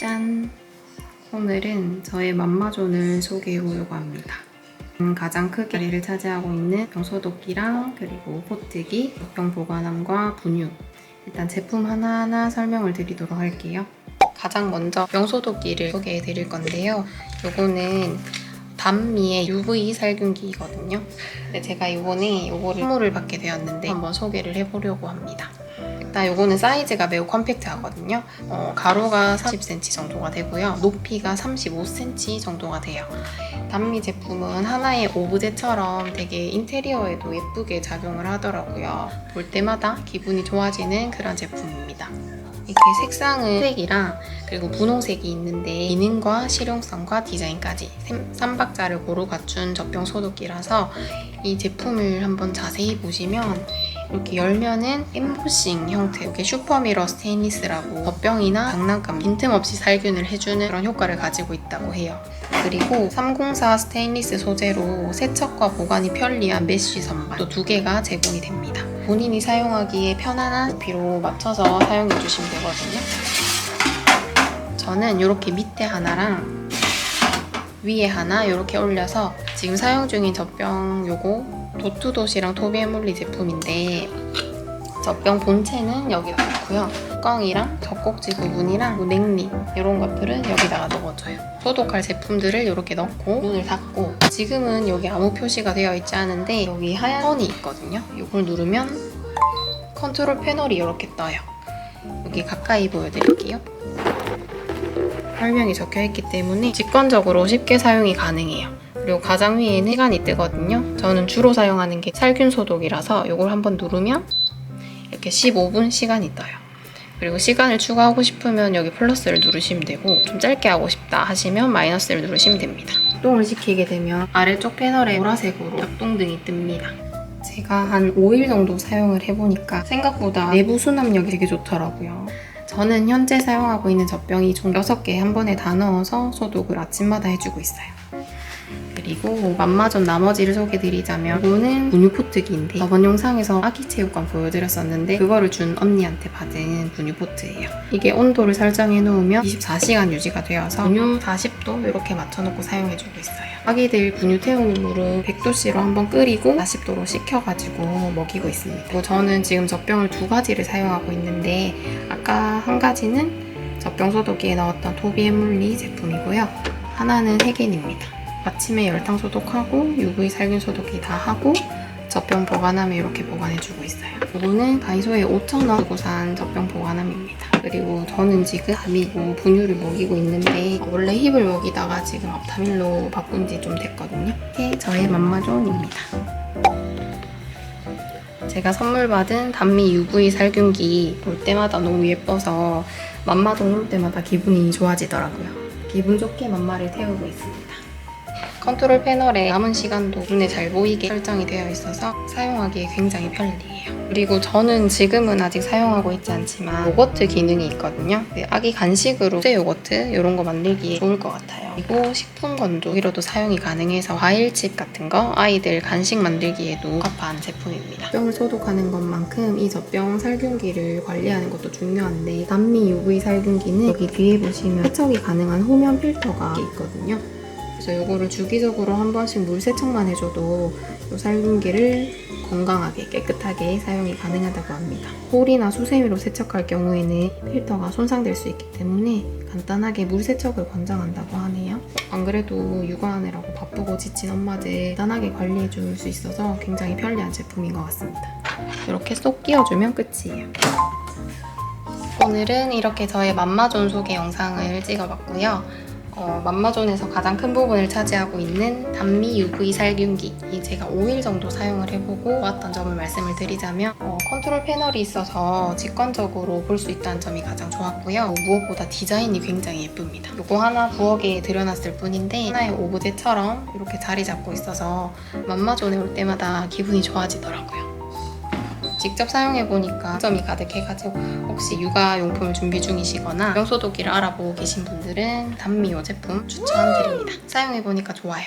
짠! 오늘은 저의 맘마존을 소개해 보려고 합니다. 음, 가장 크게 자리를 차지하고 있는 병소독기랑 그리고 포트기, 병 보관함과 분유 일단 제품 하나하나 설명을 드리도록 할게요. 가장 먼저 병소독기를 소개해 드릴 건데요. 요거는 단미의 UV 살균기거든요. 제가 이번에 요거를 선물을 받게 되었는데 한번 소개를 해보려고 합니다. 일단 요거는 사이즈가 매우 컴팩트하거든요. 어, 가로가 30cm 정도가 되고요. 높이가 35cm 정도가 돼요. 단미 제품은 하나의 오브제처럼 되게 인테리어에도 예쁘게 작용을 하더라고요. 볼 때마다 기분이 좋아지는 그런 제품입니다. 이렇게 색상은 색이랑 그리고 분홍색이 있는데 기능과 실용성과 디자인까지 3박자를 고루 갖춘 젖병 소독기라서 이 제품을 한번 자세히 보시면 이렇게 열면은 엠보싱 형태 이렇게 슈퍼미러 스테인리스라고 젖병이나 장난감 빈틈없이 살균을 해주는 그런 효과를 가지고 있다고 해요. 그리고 304 스테인리스 소재로 세척과 보관이 편리한 메쉬 선반 또 두 개가 제공이 됩니다. 본인이 사용하기에 편안한 높이로 맞춰서 사용해 주시면 되거든요. 저는 이렇게 밑에 하나랑 위에 하나 이렇게 올려서 지금 사용 중인 젖병 요거 도투도시랑 토비에몰리 제품인데 젖병 본체는 여기다 놓고요. 뚜껑이랑 젖꼭지 부분이랑 뭐 냉리 이런 것들은 여기다가 넣어줘요. 소독할 제품들을 이렇게 넣고 문을 닫고 지금은 여기 아무 표시가 되어 있지 않은데 여기 하얀 선이 있거든요. 이걸 누르면 컨트롤 패널이 이렇게 떠요. 여기 가까이 보여드릴게요. 설명이 적혀 있기 때문에 직관적으로 쉽게 사용이 가능해요. 그리고 가장 위에는 시간이 뜨거든요. 저는 주로 사용하는 게 살균 소독이라서 이걸 한번 누르면 이렇게 15분 시간이 떠요. 그리고 시간을 추가하고 싶으면 여기 플러스를 누르시면 되고 좀 짧게 하고 싶다 하시면 마이너스를 누르시면 됩니다. 작동을 시키게 되면 아래쪽 패널에 보라색으로 작동등이 뜹니다. 제가 한 5일 정도 사용을 해보니까 생각보다 내부 수납력이 되게 좋더라고요. 저는 현재 사용하고 있는 젖병이 총 6개 한 번에 다 넣어서 소독을 아침마다 해주고 있어요. 그리고 맘마전 나머지를 소개드리자면 이거는 분유 포트기인데 저번 영상에서 아기 체육관 보여드렸었는데 그거를 준 언니한테 받은 분유 포트예요. 이게 온도를 설정해 놓으면 24시간 유지가 되어서 분유 40도 이렇게 맞춰놓고 사용해주고 있어요. 아기들 분유 태우는 물은 100도씨로 한번 끓이고 40도로 식혀가지고 먹이고 있습니다. 그리고 저는 지금 젖병을 두 가지를 사용하고 있는데 아까 한 가지는 젖병 소독기에 넣었던 토비에물리 제품이고요. 하나는 세겐입니다. 아침에 열탕 소독하고 UV 살균 소독기 다 하고 젖병 보관함에 이렇게 보관해주고 있어요. 이거는 다이소에 5,000원 주고 산 젖병 보관함입니다. 그리고 저는 지금 다미고 분유를 먹이고 있는데 원래 힙을 먹이다가 지금 업타밀로 바꾼 지 좀 됐거든요. 이게 저의 맘마존입니다. 제가 선물 받은 단미 UV 살균기 볼 때마다 너무 예뻐서 맘마존 올 때마다 기분이 좋아지더라고요. 기분 좋게 맘마를 태우고 있습니다. 컨트롤 패널에 남은 시간도 눈에 잘 보이게 설정이 되어 있어서 사용하기에 굉장히 편리해요. 그리고 저는 지금은 아직 사용하고 있지 않지만 요거트 기능이 있거든요. 네, 아기 간식으로 수제 요거트 이런 거 만들기에 좋을 것 같아요. 그리고 식품 건조기로도 사용이 가능해서 과일칩 같은 거 아이들 간식 만들기에도 적합한 제품입니다. 병을 소독하는 것만큼 이 젖병 살균기를 관리하는 것도 중요한데 남미 UV 살균기는 여기 뒤에 보시면 세척이 가능한 호면 필터가 있거든요. 그래서 이거를 주기적으로 한 번씩 물 세척만 해줘도 이 살균기를 건강하게 깨끗하게 사용이 가능하다고 합니다. 홀이나 수세미로 세척할 경우에는 필터가 손상될 수 있기 때문에 간단하게 물 세척을 권장한다고 하네요. 안 그래도 육아하느라고 바쁘고 지친 엄마들 간단하게 관리해 줄 수 있어서 굉장히 편리한 제품인 것 같습니다. 이렇게 쏙 끼워주면 끝이에요. 오늘은 이렇게 저의 맘마존 소개 영상을 찍어봤고요. 어, 맘마존에서 가장 큰 부분을 차지하고 있는 단미 UV 살균기. 이 제가 5일 정도 사용을 해보고 좋았던 점을 말씀을 드리자면 어, 컨트롤 패널이 있어서 직관적으로 볼 수 있다는 점이 가장 좋았고요. 무엇보다 디자인이 굉장히 예쁩니다. 이거 하나 부엌에 들여놨을 뿐인데 하나의 오브제처럼 이렇게 자리 잡고 있어서 맘마존에 올 때마다 기분이 좋아지더라고요 직접 사용해보니까 점이 가득해가지고 혹시 육아용품을 준비 중이시거나 병소독기를 알아보고 계신 분들은 단미요 제품 추천드립니다. 사용해보니까 좋아요.